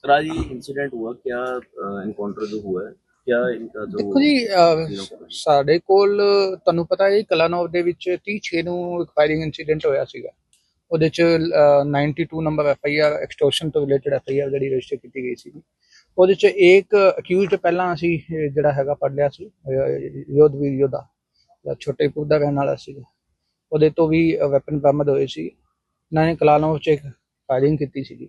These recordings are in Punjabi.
सर आज ये इंसिडेंट हुआ क्या इनकाउंटर जो हुआ है क्या इनका जो ਦੇਖੋ ਜੀ ਅਹ, ਸਾਡੇ ਕੋਲ ਤੁਹਾਨੂੰ ਪਤਾ ਹੈ ਕਲਾਨੌਰ ਦੇ ਵਿੱਚ 30 ਨੂੰ ਇੱਕ ਫਾਇਰਿੰਗ ਇਨਸੀਡੈਂਟ ਹੋਇਆ ਸੀਗਾ ਉਹਦੇ ਚ ਅਹ, 92 number F I R extortion ਤੋਂ ਰਿਲੇਟਡ ਐਫ ਆਈ ਆਰ ਜਿਹੜੀ ਰਜਿਸਟਰ ਕੀਤੀ ਗਈ ਸੀ ਉਹਦੇ ਚ ਇੱਕ ਅਕਿਊਜ਼ਡ ਪਹਿਲਾਂ ਅਸੀਂ ਅਹ, ਜਿਹੜਾ ਹੈਗਾ ਫੜ ਲਿਆ ਸੀ ਅਹ, ਯੋਧਵੀਰ ਯੋਧਾ ਜਿਹੜਾ ਛੋਟੇ ਪੁੱਦਾ ਰਹਿਣ ਵਾਲਾ ਸੀ ਉਹਦੇ ਤੋਂ ਵੀ ਵੈਪਨ ਬਰਾਮਦ ਹੋਏ ਸੀ ਇਹਨਾਂ ਨੇ ਕਲਾਨੌਰ ਚ ਫਾਇਰਿੰਗ ਕੀਤੀ ਸੀਗੀ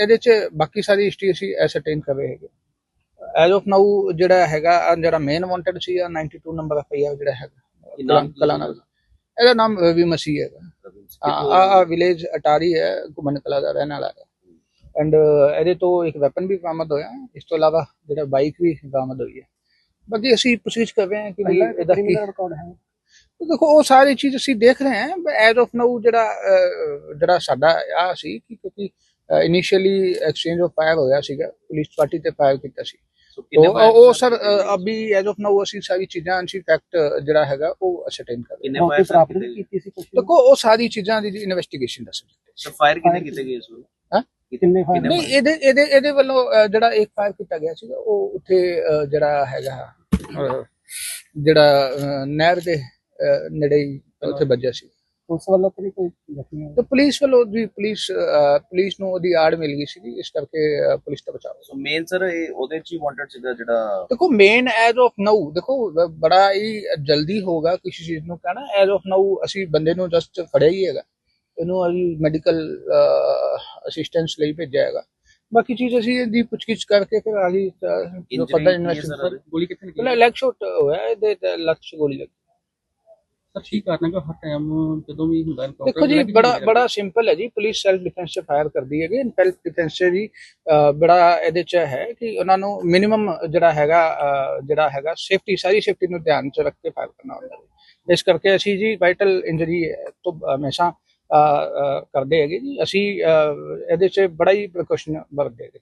ਇਹਦੇ 'ਚ ਬਾਕੀ ਸਾਰੀ ਹਿਸਟਰੀ ਅਸੀਂ ਐਸਰਟੇਨ ਕਰ ਰਹੇ ਹੈਗੇ। ਐਜ਼ ਆਫ ਨਾਊ ਜਿਹੜਾ ਹੈਗਾ ਜਿਹੜਾ ਮੇਨ ਵਾਂਟਡ ਸੀ 92 ਨੰਬਰ ਐਫਆਈਆਰ ਜਿਹੜਾ ਹੈਗਾ ਕਲਾਨਾ ਇਹਦਾ ਨਾਮ ਰਵੀ ਮਸੀਹ ਹੈਗਾ। ਆ ਆ ਵਿਲੇਜ ਅਟਾਰੀ ਹੈ ਘੁਮਨ ਕਲਾ ਦਾ ਰਹਿਣ ਵਾਲਾ ਐਂਡ ਇਹਦੇ ਤੋਂ ਇੱਕ ਵੈਪਨ ਵੀ ਬਰਾਮਦ ਹੋਇਆ। ਇਸ ਤੋਂ ਇਲਾਵਾ ਜਿਹੜਾ ਬਾਈਕ ਵੀ ਬਰਾਮਦ ਹੋਈ ਹੈ। ਬਾਕੀ ਅਸੀਂ ਪੁੱਛਗਿੱਛ ਕਰ ਰਹੇ ਹਾਂ ਕਿ ਵੀ ਇਹਦਾ ਕੀ ਰਿਕਾਰਡ ਹੈ। ਦੇਖੋ ਉਹ ਸਾਰੀ ਚੀਜ਼ ਅਸੀਂ ਦੇਖ ਰਹੇ ਹਾਂ। ਐਜ਼ ਆਫ ਨਾਊ ਜਿਹੜਾ ਜਿਹੜਾ ਸਾਡਾ ਆ ਸੀ ਕਿ ਕਿਉਂਕਿ ਇਨੀਸ਼ੀਅਲੀ ਐਕਸਚੇਂਜ ਆਫ ਫਾਇਰ ਹੋਇਆ ਸੀਗਾ ਪੁਲਿਸ ਪਾਰਟੀ ਤੇ ਫਾਇਰ ਕੀਤਾ ਸੀ। ਉਹ ਸਰ ਅਭੀ ਐਜ਼ ਆਫ ਨਾਓ ਅਸੀਂ ਸਾਰੀ ਚੀਜ਼ਾਂ ਅਸੀਂ ਫੈਕਟ ਜਿਹੜਾ ਹੈਗਾ ਉਹ ਅਸਰਟੇਨ ਕਰ ਦੇਖੋ ਉਹ ਸਾਰੀ ਚੀਜ਼ਾਂ ਦੀ ਇਨਵੈਸਟੀਗੇਸ਼ਨ ਦਾ ਸਬਜੈਕਟ ਫਾਇਰ ਕਿੰਨੇ ਕੀਤੇ ਗਏ ਇਸ ਕਿੰਨੇ ਫਾਇਰ ਨਹੀਂ ਇਹਦੇ ਇਹਦੇ ਇਹਦੇ ਵੱਲੋਂ ਜਿਹੜਾ ਇੱਕ ਫਾਇਰ ਕੀਤਾ ਗਿਆ ਸੀਗਾ ਉਹ ਉੱਥੇ ਜਿਹੜਾ ਹੈਗਾ ਜਿਹੜਾ ਨਹਿਰ ਦੇ ਨੇੜੇ ਉੱਥੇ ਵੱਜਿਆ ਸੀ। ਉਸ ਵੱਲੋਂ ਤੇ ਨਹੀਂ ਕੋਈ ਜ਼ਖਮੀ ਹੋਇਆ? ਤੇ ਪੁਲਿਸ ਵੱਲੋਂ ਵੀ ਪੁਲਿਸ ਅਹ, ਪੁਲਿਸ ਨੂੰ ਉਹਦੀ ਆੜ ਮਿਲ ਗਈ ਸੀ ਇਸ ਕਰਕੇ ਅਹ, ਪੁਲਿਸ ਦਾ ਬਚਾਅ ਸੋ ਮੇਨ ਸਰ ਇਹ ਉਹਦੇ ਚ ਹੀ ਵਾਂਟਡ ਸੀਗਾ ਜਿਹੜਾ ਦੇਖੋ ਮੇਨ ਐਜ਼ ਆਫ ਨਾਊ ਦੇਖੋ ਬ- ਬੜਾ ਹੀ ਜਲਦੀ ਹੋਗਾ ਕਿਸੇ ਚੀਜ਼ ਨੂੰ ਕਹਿਣਾ ਐਜ਼ ਆਫ ਨਾਊ ਅਸੀਂ ਬੰਦੇ ਨੂੰ ਜਸਟ ਫੜਿਆ ਹੀ ਹੈਗਾ। ਇਹਨੂੰ ਅਸੀਂ ਮੈਡੀਕਲ ਅਸਿਸਟੈਂਸ ਲਈ ਭੇਜਿਆ ਹੈਗਾ। ਬਾਕੀ ਚੀਜ਼ ਅਸੀਂ ਇਹਦੀ ਪੁੱਛਗਿੱਛ ਕਰਕੇ ਫਿਰ ਆਗੇ ਜੋ Injury ਫਰਦਰ ਕੀ ਹੈ ਇਨਵੈਸਟੀਗੇਸ਼ਨ sir? ਗੋਲੀ ਕਿੱਥੇ ਲੱਗੀ ਪਹਿਲਾਂ ਲੈਗ ਸ਼ਾਟ ਹੋਇਆ ਇਹਦੇ ਤੇ ਲੱਤ 'ਚ ਗੋਲੀ ਲੱਗੀ। ਸਰ ਠੀਕ ਕਰਨਾ ਕਿ ਹਰ ਟਾਈਮ ਜਦੋਂ ਵੀ ਹੁੰਦਾ encounter ਦੇਖੋ ਜੀ ਬੜਾ। ਬੜਾ ਸਿੰਪਲ ਹੈ ਜੀ। ਪੁਲਿਸ ਸੈਲਫ ਡਿਫੈਂਸ 'ਚ ਫਾਇਰ ਕਰਦੀ ਹੈਗੀ। ਸੈਲਫ ਡਿਫੈਂਸ 'ਚ ਵੀ ਬੜਾ ਇਹਦੇ 'ਚ ਹੈ ਕਿ ਉਹਨਾਂ ਨੂੰ ਮਿਨੀਮਮ ਜਿਹੜਾ ਹੈਗਾ ਜਿਹੜਾ ਹੈਗਾ ਸੇਫਟੀ ਸਾਰੀ ਸੇਫਟੀ ਨੂੰ ਧਿਆਨ 'ਚ ਰੱਖ ਕੇ ਫਾਇਰ ਕਰਨਾ ਹੁੰਦਾ ਹੈ ਇਸ ਕਰਕੇ ਅਸੀਂ ਜੀ ਵਾਈਟਲ ਇੰਜਰੀ ਤੋਂ ਹਮੇਸ਼ਾ ਕਰਦੇ ਹੈਗੇ ਜੀ। ਅਸੀਂ ਇਹਦੇ 'ਚ ਬੜਾ ਹੀ ਪ੍ਰੀਕਾਸ਼ਨ ਵਰਤਦੇ ਹੈਗੇ